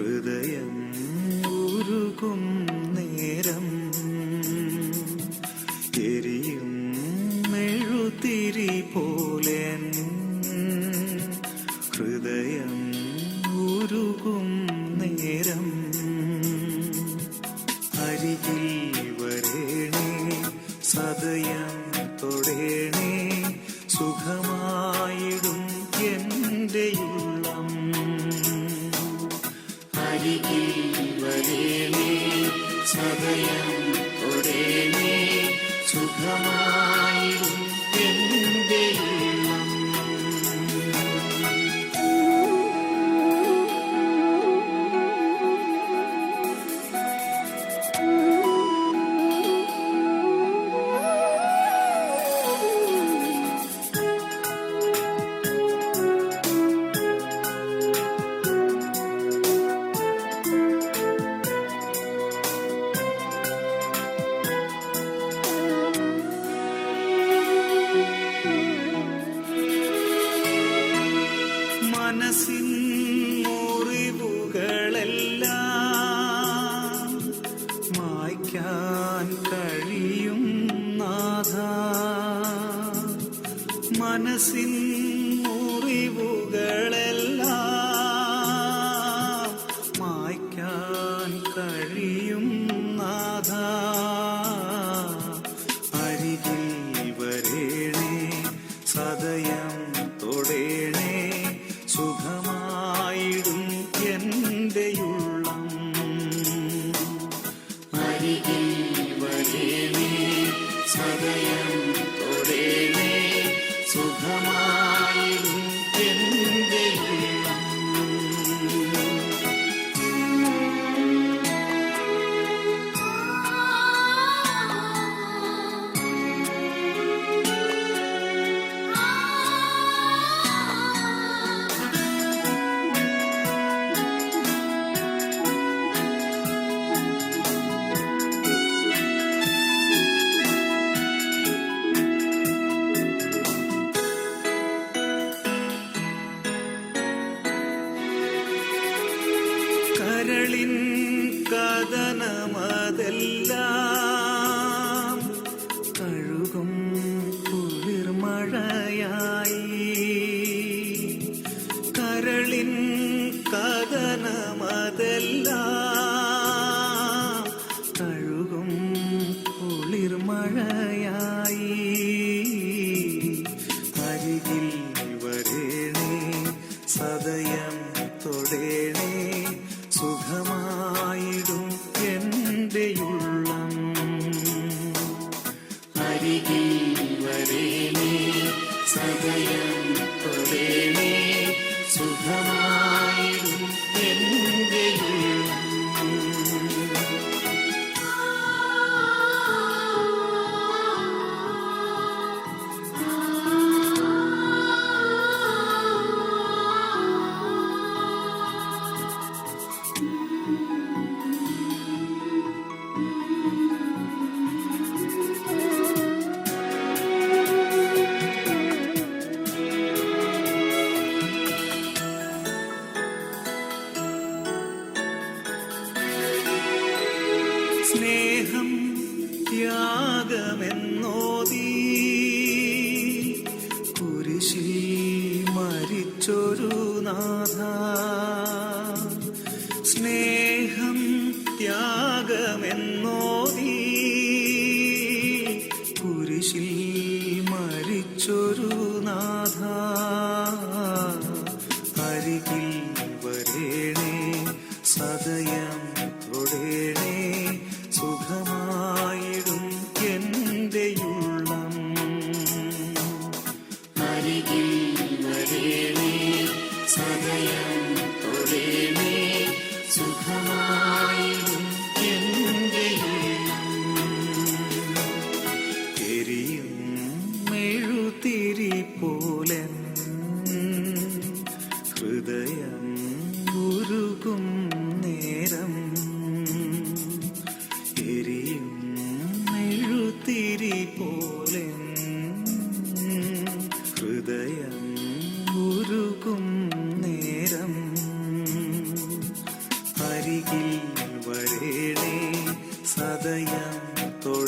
ഹൃദയം ഉരുകും നേരം. എരിയും മെഴുതിരി പോലെ ഹൃദയം ഉരുകും മനസ്സിൻ മുറിവുകളെല്ലാം മായ്ക്കാൻ കഴിയും നാഥ. അരികിൽ വരേണേ സദയം തൊടേണേ സുഖമായിടും എന്റെയുള്ള സാധനമതെല്ലാം Santa নাধা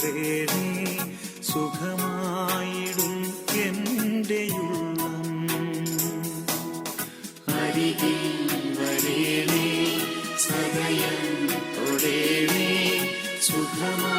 സുരേനേ സുഖമായിടും എന്റെയുള്ളം അരികിൽ വരേണേ സദയം തൊടേണേ സുഖമായി